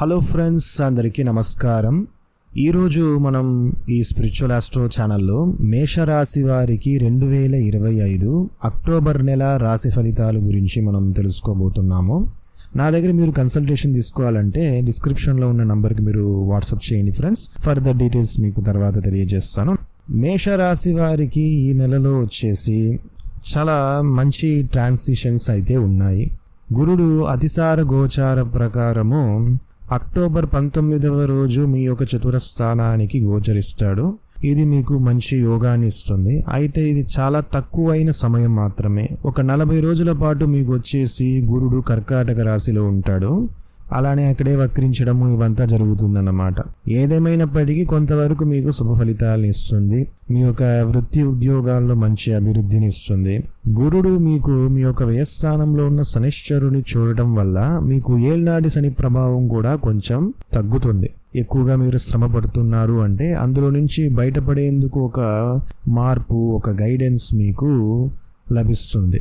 Hello friends అందరికీ నమస్కారం. ఈరోజు మనం ఈ స్పిరిచువల్ ఆస్ట్రో ఛానల్లో మేషరాశి వారికి రెండు వేల ఇరవై ఐదు అక్టోబర్ నెల రాశి ఫలితాల గురించి మనం తెలుసుకోబోతున్నాము. నా దగ్గర మీరు కన్సల్టేషన్ తీసుకోవాలంటే డిస్క్రిప్షన్లో ఉన్న నంబర్కి మీరు వాట్సాప్ చేయండి ఫ్రెండ్స్. ఫర్దర్ డీటెయిల్స్ మీకు తర్వాత తెలియజేస్తాను. మేషరాశి వారికి ఈ నెలలో వచ్చేసి చాలా మంచి ట్రాన్సిషన్స్ అయితే ఉన్నాయి. గురుడు అతిసార గోచార ప్రకారము అక్టోబర్ పంతొమ్మిదవ రోజు మీ యొక్క చతురస్థానానికి గోచరిస్తాడు. ఇది మీకు మంచి యోగాన్ని ఇస్తుంది. అయితే ఇది చాలా తక్కువైన సమయం మాత్రమే. ఒక నలభై రోజుల పాటు మీకు వచ్చేసి గురుడు కర్కాటక రాశిలో ఉంటాడు. అలానే అక్కడే వక్రించడము ఇవంతా జరుగుతుందన్నమాట. ఏదేమైనప్పటికీ కొంతవరకు మీకు శుభ ఫలితాలను ఇస్తుంది. మీ యొక్క వృత్తి ఉద్యోగాల్లో మంచి అభివృద్ధిని ఇస్తుంది. గురుడు మీకు మీ యొక్క వ్యయస్థానంలో ఉన్న శనిశ్చరుని చూడటం వల్ల మీకు ఏళ్ళనాటి శని ప్రభావం కూడా కొంచెం తగ్గుతుంది. ఎక్కువగా మీరు శ్రమ పడుతున్నారు అంటే అందులో నుంచి బయటపడేందుకు ఒక మార్పు ఒక గైడెన్స్ మీకు లభిస్తుంది.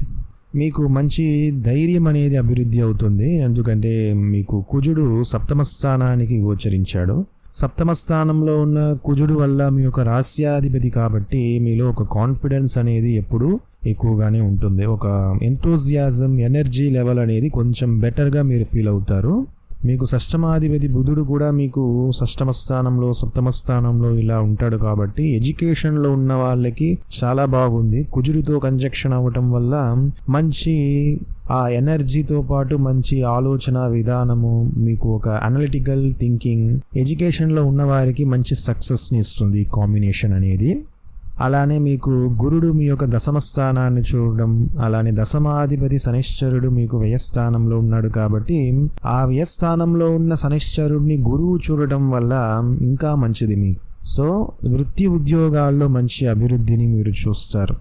మీకు మంచి ధైర్యం అనేది అభివృద్ధి అవుతుంది. ఎందుకంటే మీకు కుజుడు సప్తమ స్థానానికి గోచరించాడు. సప్తమ స్థానంలో ఉన్న కుజుడు వల్ల మీ యొక్క రాస్యాధిపతి కాబట్టి మీలో ఒక కాన్ఫిడెన్స్ అనేది ఎప్పుడు ఎక్కువగానే ఉంటుంది. ఒక ఎంతోజియాజం ఎనర్జీ లెవెల్ అనేది కొంచెం బెటర్గా మీరు ఫీల్ అవుతారు. మీకు షష్టమాధిపతి బుధుడు కూడా మీకు షష్టమ స్థానంలో సప్తమ స్థానంలో ఇలా ఉంటాడు కాబట్టి ఎడ్యుకేషన్లో ఉన్న వాళ్ళకి చాలా బాగుంది. కుజుడితో కంజక్షన్ అవ్వటం వల్ల మంచి ఆ ఎనర్జీతో పాటు మంచి ఆలోచన విధానము మీకు ఒక అనలిటికల్ థింకింగ్ ఎడ్యుకేషన్లో ఉన్న వారికి మంచి సక్సెస్ని ఇస్తుంది ఈ కాంబినేషన్ అనేది. అలానే మీకు గురుడు మీ యొక్క దశమ స్థానాన్ని చూడడం అలానే దశమాధిపతి శనిశ్చరుడు మీకు వ్యయస్థానంలో ఉన్నాడు కాబట్టి ఆ వ్యయస్థానంలో ఉన్న శనిశ్చరుడిని గురువు చూడటం వల్ల ఇంకా మంచిది మీకు సో వృత్తి ఉద్యోగాల్లో మంచి అభివృద్ధిని మీరు చూస్తారు.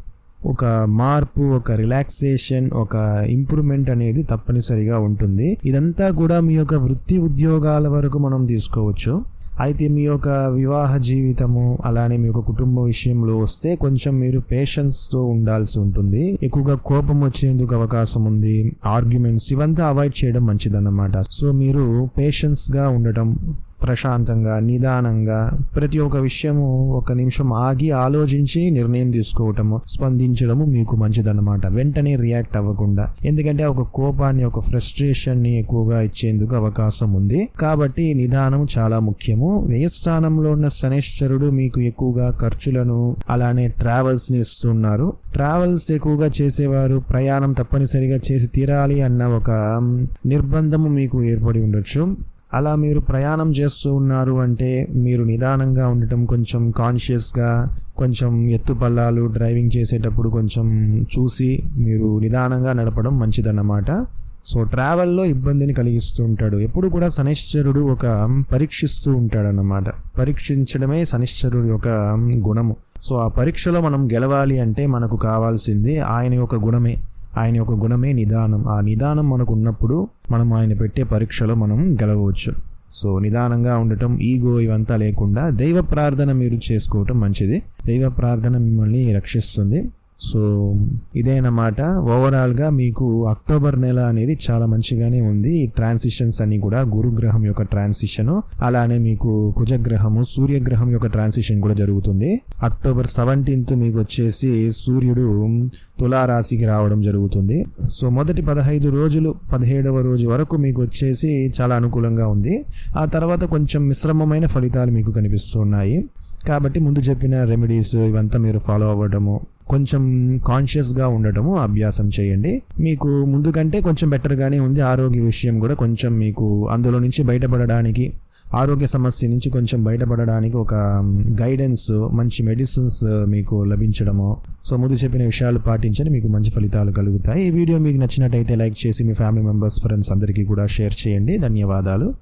ఒక మార్పు ఒక రిలాక్సేషన్ ఒక ఇంప్రూవ్మెంట్ అనేది తప్పనిసరిగా ఉంటుంది. ఇదంతా కూడా మీ యొక్క వృత్తి ఉద్యోగాల వరకు మనం తీసుకోవచ్చు. అయితే మీ యొక్క వివాహ జీవితము అలానే మీ యొక్క కుటుంబ విషయంలో వస్తే కొంచెం మీరు పేషెన్స్తో ఉండాల్సి ఉంటుంది. ఎక్కువగా కోపం వచ్చేందుకు అవకాశం ఉంది. ఆర్గ్యుమెంట్స్ ఇవంతా అవాయిడ్ చేయడం మంచిదన్నమాట. సో మీరు పేషెన్స్గా ఉండటం ప్రశాంతంగా నిదానంగా ప్రతి ఒక్క విషయము ఒక నిమిషం ఆగి ఆలోచించి నిర్ణయం తీసుకోవటము స్పందించడము మీకు మంచిదన్నమాట. వెంటనే రియాక్ట్ అవ్వకుండా. ఎందుకంటే ఒక కోపాన్ని ఒక ఫ్రస్ట్రేషన్ని ఎక్కువగా ఇచ్చేందుకు అవకాశం ఉంది. కాబట్టి నిదానం చాలా ముఖ్యము. వ్యయస్థానంలో ఉన్న శనేశ్వరుడు మీకు ఎక్కువగా ఖర్చులను అలానే ట్రావెల్స్ని ఇస్తున్నారు. ట్రావెల్స్ ఎక్కువగా చేసేవారు ప్రయాణం తప్పనిసరిగా చేసి తీరాలి అన్న ఒక నిర్బంధము మీకు ఏర్పడి ఉండొచ్చు. అలా మీరు ప్రయాణం చేస్తూ ఉన్నారు అంటే మీరు నిదానంగా ఉండటం కొంచెం కాన్షియస్గా కొంచెం ఎత్తుపల్లాలు డ్రైవింగ్ చేసేటప్పుడు కొంచెం చూసి మీరు నిదానంగా నడపడం మంచిదన్నమాట. సో ట్రావెల్లో ఇబ్బందిని కలిగిస్తూ ఉంటాడు. ఎప్పుడు కూడా శనిశ్చరుడు ఒక పరీక్షిస్తూ ఉంటాడన్నమాట. పరీక్షించడమే శనిశ్చరుడు యొక్క గుణము. సో ఆ పరీక్షలో మనం గెలవాలి అంటే మనకు కావాల్సింది ఆయన యొక్క గుణమే. ఆయన యొక్క గుణమే నిదానం. ఆ నిదానం మనకు ఉన్నప్పుడు మనం ఆయన పెట్టే పరీక్షలో మనం గెలవచ్చు. సో నిదానంగా ఉండటం ఈగో ఇవంతా లేకుండా దైవ ప్రార్థన మీరు చేసుకోవటం మంచిది. దైవ ప్రార్థన మిమ్మల్ని రక్షిస్తుంది. సో ఇదేనమాట ఓవరాల్గా మీకు అక్టోబర్ నెల అనేది చాలా మంచిగానే ఉంది. ఈ ట్రాన్సిషన్స్ అన్ని కూడా గురుగ్రహం యొక్క ట్రాన్సిషన్ అలానే మీకు కుజగ్రహము సూర్యగ్రహం యొక్క ట్రాన్సిషన్ కూడా జరుగుతుంది. అక్టోబర్ సెవెంటీన్త్ మీకు వచ్చేసి సూర్యుడు తులారాశికి రావడం జరుగుతుంది. సో మొదటి పదహైదు రోజులు పదిహేడవ రోజు వరకు మీకు వచ్చేసి చాలా అనుకూలంగా ఉంది. ఆ తర్వాత కొంచెం మిశ్రమమైన ఫలితాలు మీకు కనిపిస్తున్నాయి. కాబట్టి ముందు చెప్పిన రెమెడీస్ ఇవంతా మీరు ఫాలో అవ్వడము కొంచెం కాన్షియస్గా ఉండటము అభ్యాసం చేయండి. మీకు ముందు కంటే కొంచెం బెటర్గానే ఉంది. ఆరోగ్య విషయం కూడా కొంచెం మీకు అందులో నుంచి బయటపడడానికి ఆరోగ్య సమస్య నుంచి కొంచెం బయటపడడానికి ఒక గైడెన్స్ మంచి మెడిసిన్స్ మీకు లభించడము. సో ముందు చెప్పిన విషయాలు పాటించండి. మీకు మంచి ఫలితాలు కలుగుతాయి. ఈ వీడియో మీకు నచ్చినట్టయితే లైక్ చేసి మీ ఫ్యామిలీ మెంబర్స్ ఫ్రెండ్స్ అందరికీ కూడా షేర్ చేయండి. ధన్యవాదాలు.